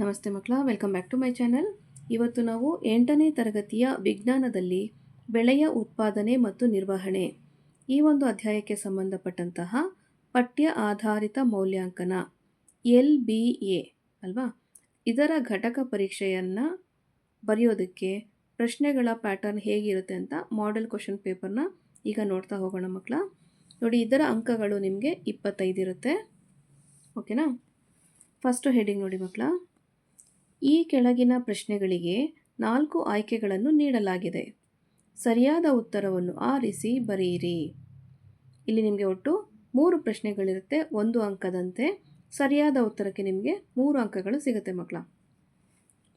ನಮಸ್ತೆ ಮಕ್ಕಳ, welcome back to my channel. ಇವತ್ತು ನಾವು ಎಂಟನೇ ತರಗತಿಯ ವಿಜ್ಞಾನದಲ್ಲಿ ಬೆಳೆಯ ಉತ್ಪಾದನೆ ಮತ್ತು ನಿರ್ವಹಣೆ, ಈ ಒಂದು ಅಧ್ಯಾಯಕ್ಕೆ ಸಂಬಂಧಪಟ್ಟಂತಹ ಪಠ್ಯ ಆಧಾರಿತ ಮೌಲ್ಯಾಂಕನ, ಎಲ್ ಬಿ ಎ, ಅಲ್ವಾ? ಇದರ ಘಟಕ ಪರೀಕ್ಷೆಯನ್ನು ಬರೆಯೋದಕ್ಕೆ ಪ್ರಶ್ನೆಗಳ ಪ್ಯಾಟರ್ನ್ ಹೇಗಿರುತ್ತೆ ಅಂತ ಮಾಡೆಲ್ ಕ್ವಶನ್ ಪೇಪರ್ನ ಈಗ ನೋಡ್ತಾ ಹೋಗೋಣ ಮಕ್ಕಳ. ನೋಡಿ, ಇದರ ಅಂಕಗಳು ನಿಮಗೆ ಇಪ್ಪತ್ತೈದು ಇರುತ್ತೆ. ಓಕೆನಾ? ಫಸ್ಟು ಹೆಡಿಂಗ್ ನೋಡಿ ಮಕ್ಕಳ. ಈ ಕೆಳಗಿನ ಪ್ರಶ್ನೆಗಳಿಗೆ ನಾಲ್ಕು ಆಯ್ಕೆಗಳನ್ನು ನೀಡಲಾಗಿದೆ. ಸರಿಯಾದ ಉತ್ತರವನ್ನು ಆರಿಸಿ ಬರೆಯಿರಿ. ಇಲ್ಲಿ ನಿಮಗೆ ಒಟ್ಟು ಮೂರು ಪ್ರಶ್ನೆಗಳಿರುತ್ತೆ, ಒಂದು ಅಂಕದಂತೆ. ಸರಿಯಾದ ಉತ್ತರಕ್ಕೆ ನಿಮಗೆ ಮೂರು ಅಂಕಗಳು ಸಿಗುತ್ತೆ ಮಕ್ಕಳ.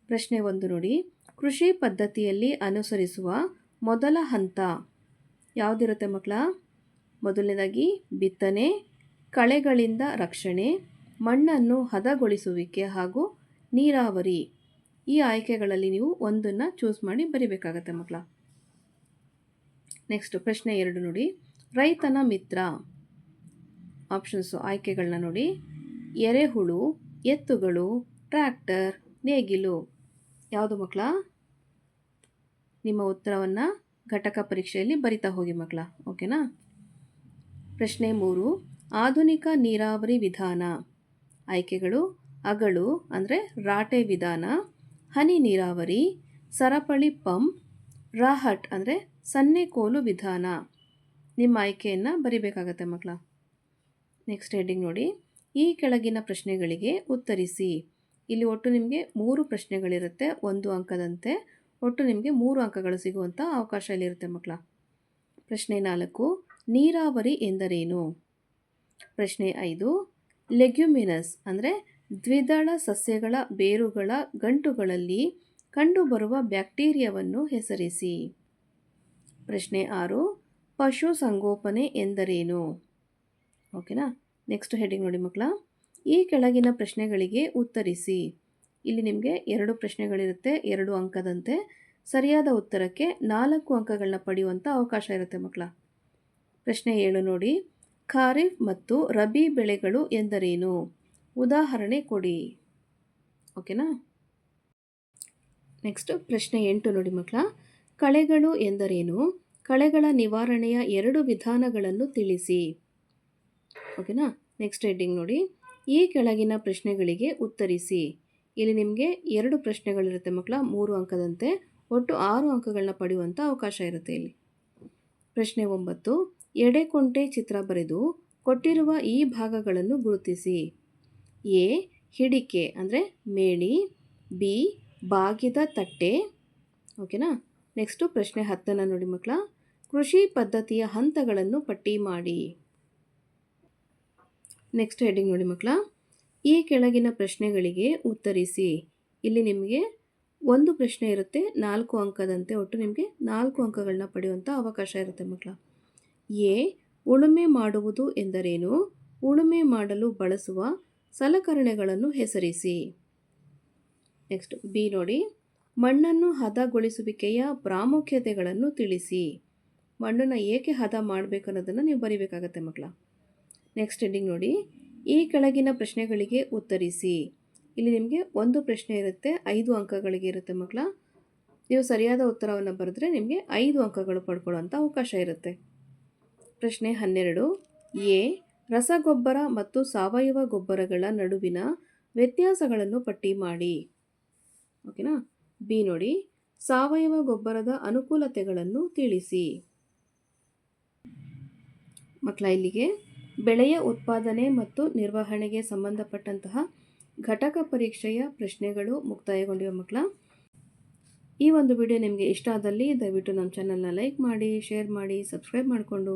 ಪ್ರಶ್ನೆ ಒಂದು ನೋಡಿ. ಕೃಷಿ ಪದ್ಧತಿಯಲ್ಲಿ ಅನುಸರಿಸುವ ಮೊದಲ ಹಂತ ಯಾವುದಿರುತ್ತೆ ಮಕ್ಕಳ? ಮೊದಲನೇದಾಗಿ ಬಿತ್ತನೆ, ಕಳೆಗಳಿಂದ ರಕ್ಷಣೆ, ಮಣ್ಣನ್ನು ಹದಗೊಳಿಸುವಿಕೆ ಹಾಗೂ ನೀರಾವರಿ. ಈ ಆಯ್ಕೆಗಳಲ್ಲಿ ನೀವು ಒಂದನ್ನು ಚೂಸ್ ಮಾಡಿ ಬರಿಬೇಕಾಗತ್ತೆ ಮಕ್ಕಳ ನೆಕ್ಸ್ಟ್ ಪ್ರಶ್ನೆ ಎರಡು ನೋಡಿ. ರೈತನ ಮಿತ್ರ. ಆಪ್ಷನ್ಸು ಆಯ್ಕೆಗಳನ್ನ ನೋಡಿ. ಎರೆಹುಳು, ಎತ್ತುಗಳು ಟ್ರ್ಯಾಕ್ಟರ್ ನೇಗಿಲು. ಯಾವುದು ಮಕ್ಕಳ ನಿಮ್ಮ ಉತ್ತರವನ್ನು ಘಟಕ ಪರೀಕ್ಷೆಯಲ್ಲಿ ಬರಿತಾ ಹೋಗಿ ಮಕ್ಕಳ ಓಕೆನಾ ಪ್ರಶ್ನೆ ಮೂರು. ಆಧುನಿಕ ನೀರಾವರಿ ವಿಧಾನ. ಆಯ್ಕೆಗಳು ಅಗಳು ಅಂದರೆ ರಾಟೆ ವಿಧಾನ, ಹನಿ ನೀರಾವರಿ, ಸರಪಳಿ ಪಂಪ್ ರಾಹಟ್ ಅಂದರೆ ಸನ್ನೆ ಕೋಲು ವಿಧಾನ. ನಿಮ್ಮ ಆಯ್ಕೆಯನ್ನು ಬರಿಬೇಕಾಗತ್ತೆ ಮಕ್ಕಳ. ನೆಕ್ಸ್ಟ್ ಹೆಡ್ಡಿಂಗ್ ನೋಡಿ. ಈ ಕೆಳಗಿನ ಪ್ರಶ್ನೆಗಳಿಗೆ ಉತ್ತರಿಸಿ. ಇಲ್ಲಿ ಒಟ್ಟು ನಿಮಗೆ ಮೂರು ಪ್ರಶ್ನೆಗಳಿರುತ್ತೆ, ಒಂದು ಅಂಕದಂತೆ. ಒಟ್ಟು ನಿಮಗೆ ಮೂರು ಅಂಕಗಳು ಸಿಗುವಂಥ ಅವಕಾಶ ಇಲ್ಲಿರುತ್ತೆ ಮಕ್ಕಳ. ಪ್ರಶ್ನೆ ನಾಲ್ಕು, ನೀರಾವರಿ ಎಂದರೇನು? ಪ್ರಶ್ನೆ ಐದು ಲೆಗ್ಯುಮಿನಸ್ ಅಂದರೆ ದ್ವಿದಳ ಸಸ್ಯಗಳ ಬೇರುಗಳ ಗಂಟುಗಳಲ್ಲಿ ಕಂಡುಬರುವ ಬ್ಯಾಕ್ಟೀರಿಯಾವನ್ನು ಹೆಸರಿಸಿ. ಪ್ರಶ್ನೆ ಆರು, ಪಶು ಸಂಗೋಪನೆ ಎಂದರೇನು? ಓಕೆನಾ? ನೆಕ್ಸ್ಟ್ ಹೆಡಿಂಗ್ ನೋಡಿ ಮಕ್ಕಳ. ಈ ಕೆಳಗಿನ ಪ್ರಶ್ನೆಗಳಿಗೆ ಉತ್ತರಿಸಿ. ಇಲ್ಲಿ ನಿಮಗೆ ಎರಡು ಪ್ರಶ್ನೆಗಳಿರುತ್ತೆ, ಎರಡು ಅಂಕದಂತೆ. ಸರಿಯಾದ ಉತ್ತರಕ್ಕೆ ನಾಲ್ಕು ಅಂಕಗಳನ್ನ ಪಡೆಯುವಂಥ ಅವಕಾಶ ಇರುತ್ತೆ ಮಕ್ಕಳ. ಪ್ರಶ್ನೆ ಏಳು ನೋಡಿ, ಖಾರಿಫ್ ಮತ್ತು ರಬಿ ಬೆಳೆಗಳು ಎಂದರೇನು? ಉದಾಹರಣೆ ಕೊಡಿ. ಓಕೆನಾ? ನೆಕ್ಸ್ಟ್ ಪ್ರಶ್ನೆ ಎಂಟು ನೋಡಿ ಮಕ್ಕಳ. ಕಳೆಗಳು ಎಂದರೇನು? ಕಳೆಗಳ ನಿವಾರಣೆಯ ಎರಡು ವಿಧಾನಗಳನ್ನು ತಿಳಿಸಿ. ಓಕೆನಾ? ನೆಕ್ಸ್ಟ್ ಹೆಡ್ಡಿಂಗ್ ನೋಡಿ. ಈ ಕೆಳಗಿನ ಪ್ರಶ್ನೆಗಳಿಗೆ ಉತ್ತರಿಸಿ. ಇಲ್ಲಿ ನಿಮಗೆ ಎರಡು ಪ್ರಶ್ನೆಗಳಿರುತ್ತೆ ಮಕ್ಕಳ, ಮೂರು ಅಂಕದಂತೆ. ಒಟ್ಟು ಆರು ಅಂಕಗಳನ್ನ ಪಡೆಯುವಂಥ ಅವಕಾಶ ಇರುತ್ತೆ ಇಲ್ಲಿ. ಪ್ರಶ್ನೆ ಒಂಬತ್ತು. ಎಡೆಕೊಂಟೆ ಚಿತ್ರ ಬರೆದು ಕೊಟ್ಟಿರುವ ಈ ಭಾಗಗಳನ್ನು ಗುರುತಿಸಿ. ಎ, ಹಿಡಿಕೆ, ಅಂದರೆ ಮೇಣಿ, ಬಿ, ಬಾಗಿದ ತಟ್ಟೆ. ಓಕೆನಾ? ನೆಕ್ಸ್ಟು ಪ್ರಶ್ನೆ ಹತ್ತನ್ನು ನೋಡಿ ಮಕ್ಕಳ. ಕೃಷಿ ಪದ್ಧತಿಯ ಹಂತಗಳನ್ನು ಪಟ್ಟಿ ಮಾಡಿ. ನೆಕ್ಸ್ಟ್ ಹೆಡ್ಡಿಂಗ್ ನೋಡಿ ಮಕ್ಕಳ. ಈ ಕೆಳಗಿನ ಪ್ರಶ್ನೆಗಳಿಗೆ ಉತ್ತರಿಸಿ. ಇಲ್ಲಿ ನಿಮಗೆ ಒಂದು ಪ್ರಶ್ನೆ ಇರುತ್ತೆ, ನಾಲ್ಕು ಅಂಕದಂತೆ. ಒಟ್ಟು ನಿಮಗೆ ನಾಲ್ಕು ಅಂಕಗಳನ್ನ ಪಡೆಯುವಂಥ ಅವಕಾಶ ಇರುತ್ತೆ ಮಕ್ಕಳ. ಎ, ಉಳುಮೆ ಮಾಡುವುದು ಎಂದರೇನು? ಉಳುಮೆ ಮಾಡಲು ಬಳಸುವ ಸಲಕರಣೆಗಳನ್ನು ಹೆಸರಿಸಿ. ನೆಕ್ಸ್ಟ್ ಬಿ ನೋಡಿ. ಮಣ್ಣನ್ನು ಹದಗೊಳಿಸುವಿಕೆಯ ಪ್ರಾಮುಖ್ಯತೆಗಳನ್ನು ತಿಳಿಸಿ. ಮಣ್ಣನ್ನು ಏಕೆ ಹದ ಮಾಡಬೇಕು ಅನ್ನೋದನ್ನು ನೀವು ಬರಿಬೇಕಾಗತ್ತೆ ಮಕ್ಕಳ. ನೆಕ್ಸ್ಟ್ ಎಂಡಿಂಗ್ ನೋಡಿ. ಈ ಕೆಳಗಿನ ಪ್ರಶ್ನೆಗಳಿಗೆ ಉತ್ತರಿಸಿ. ಇಲ್ಲಿ ನಿಮಗೆ ಒಂದು ಪ್ರಶ್ನೆ ಇರುತ್ತೆ, ಐದು ಅಂಕಗಳಿಗೆ ಇರುತ್ತೆ ಮಕ್ಕಳ. ನೀವು ಸರಿಯಾದ ಉತ್ತರವನ್ನು ಬರೆದ್ರೆ ನಿಮಗೆ ಐದು ಅಂಕಗಳು ಪಡ್ಕೊಳ್ಳೋಂಥ ಅವಕಾಶ ಇರುತ್ತೆ. ಪ್ರಶ್ನೆ ಹನ್ನೆರಡು, ಎ ರಸಗೊಬ್ಬರ ಮತ್ತು ಸಾವಯವ ಗೊಬ್ಬರಗಳ ನಡುವಿನ ವ್ಯತ್ಯಾಸಗಳನ್ನು ಪಟ್ಟಿ ಮಾಡಿ. ಓಕೆನಾ? ಬಿ ನೋಡಿ. ಸಾವಯವ ಗೊಬ್ಬರದ ಅನುಕೂಲತೆಗಳನ್ನು ತಿಳಿಸಿ. ಮಕ್ಕಳ ಇಲ್ಲಿಗೆ ಬೆಳೆಯ ಉತ್ಪಾದನೆ ಮತ್ತು ನಿರ್ವಹಣೆಗೆ ಸಂಬಂಧಪಟ್ಟಂತಹ ಘಟಕ ಪರೀಕ್ಷೆಯ ಪ್ರಶ್ನೆಗಳು ಮುಕ್ತಾಯಗೊಂಡಿವೆ ಮಕ್ಕಳ ಈ ಒಂದು ವಿಡಿಯೋ ನಿಮಗೆ ಇಷ್ಟ ಆದಲ್ಲಿ ದಯವಿಟ್ಟು ನಮ್ಮ ಚಾನಲ್ನ ಲೈಕ್ ಮಾಡಿ ಶೇರ್ ಮಾಡಿ ಸಬ್ಸ್ಕ್ರೈಬ್ ಮಾಡಿಕೊಂಡು